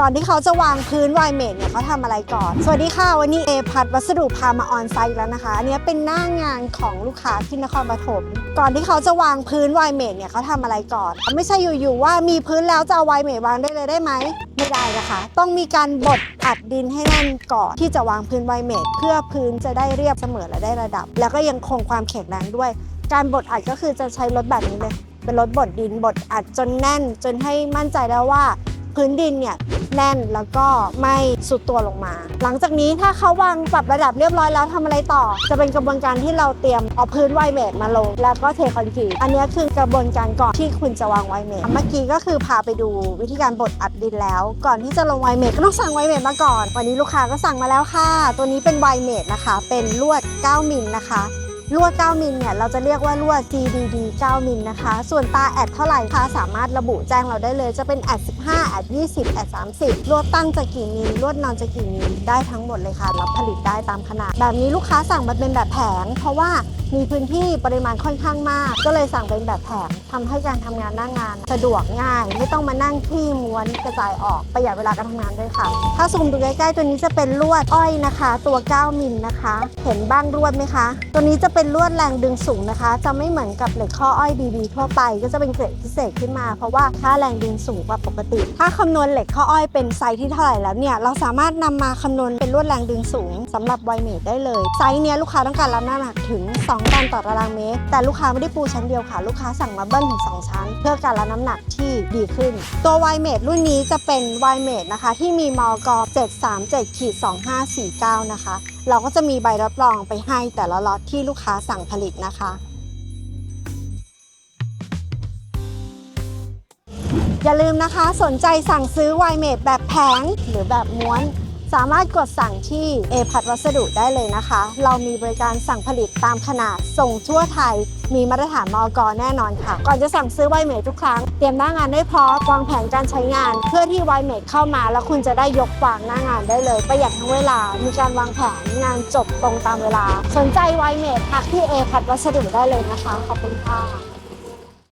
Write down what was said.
ก่อนที่เขาจะวางพื้นไวเมดเนี่ยเขาทำอะไรก่อน สวัสดีค่ะ วันนี้เอพัดวัสดุพามาออนไซต์แล้วนะคะอันนี้เป็นหน้างานของลูกค้าที่นครปฐมก่อนที่เขาจะวางพื้นไวเมดเนี่ยเขาทำอะไรก่อน ไม่ใช่อยู่ๆว่ามีพื้นแล้วจะเอาไวเมดวางได้เลยได้ไหมไม่ได้นะคะ ต้องมีการบดอัดดินให้แน่นก่อนที่จะวางพื้นไวเมดเพื่อพื้นจะได้เรียบเสมอและได้ระดับ แล้วก็ยังคงความแข็งแรงด้วย การบดอัดก็คือจะใช้รถแบบนี้เลยเป็นรถบดดินบดอัดจนแน่น จนให้มั่นใจแล้วว่า พื้นดินเนี่ยแน่นแล้วก็ไม่สุดตัวลงมา หลังจากนี้ถ้าเขาวางปรับระดับเรียบร้อยแล้วทำอะไรต่อ จะเป็นกระบวนการที่เราเตรียมเอาพื้นไวเมดมาลง แล้วก็เทคอนกรีตอันนี้คือกระบวนการก่อนที่คุณจะวางไวเมดเมื่อกี้ก็คือพาไปดูวิธีการบดอัดดินแล้ว ก่อนที่จะลงไวเมดก็ต้องสั่งไวเมดมาก่อน วันนี้ลูกค้าก็สั่งมาแล้วค่ะ ตัวนี้เป็นไวเมดนะคะ เป็นลวด 9 มิลนะคะ ลวด9มิลเนี่ยเราจะเรียกว่าลวด GDD 9 มิลนะคะ ส่วนตาแอดเท่าไหร่คะสามารถระบุแจ้งเราได้เลยจะเป็นแอด15แอด20แอด30ลวดตั้งจะกี่มิลลวดนอนจะกี่มิลได้ทั้งหมดเลยค่ะ รับผลิตได้ตามขนาด แบบนี้ลูกค้าสั่งมาเป็นแบบแผง เพราะว่ามีพื้นที่ปริมาณค่อนข้างมาก ก็เลยสั่งเป็นแบบแผงทำให้การทำงานหน้างาน สะดวกง่าย ไม่ต้องมานั่งที่ม้วนกระจายออกประหยัดเวลาการทำงานด้วยค่ะ ถ้าซูมดูใกล้ๆตัวนี้จะเป็นลวดอ้อยนะคะ ตัว 9 มิลนะคะ เห็นบ้างลวดไหมคะ ตัวนี้จะเป็นลวดแรงดึงสูงนะคะ จะไม่เหมือนกับเหล็กข้ออ้อยดีๆทั่วไป ก็จะเป็นเกรดพิเศษขึ้นมา เพราะว่าค่าแรงดึงสูงกว่าปกติ ถ้าคำนวณเหล็กข้ออ้อยเป็นไซส์ที่เท่าไหร่แล้วเนี่ย เราสามารถนำมาคำนวณเป็นลวดแรงดึงสูงสำหรับไวเมดได้เลย ไซส์เนี้ยลูกค้าต้องการรับน้ำหนักถึง 2 ตันต่อตารางเมตร แต่ลูกค้าไม่ได้ปูชั้นเดียวค่ะ ลูกค้าสั่งมาเบิ้ลถึง 2 ชั้น เพื่อการรับน้ำหนักที่ดีขึ้น ตัวไวเมดรุ่นนี้จะเป็นไวเมดนะคะที่มีมอกอ737ขีด2549 นะคะ เราก็จะมีใบรับรองไปให้แต่ละล็อตที่ลูกค้าสั่งผลิตนะคะ อย่าลืมนะคะสนใจสั่งซื้อไวเมดแบบแผงหรือแบบม้วน สามารถกดสั่งที่เอพัดวัสดุได้เลยนะคะ เรามีบริการสั่งผลิตตามขนาด ส่งทั่วไทย มีมาตรฐานมอกแน่นอนค่ะ ก่อนจะสั่งซื้อไวเมดทุกครั้ง เตรียมหน้างานได้พร้อมวางแผนการใช้งาน เพื่อที่ไวเมดเข้ามา แล้วคุณจะได้ยกวางหน้างานได้เลย ประหยัดทั้งเวลา มีการวางแผนงานจบตรงตามเวลา สนใจไวเมดทักที่เอพัดวัสดุได้เลยนะคะ ขอบคุณค่ะ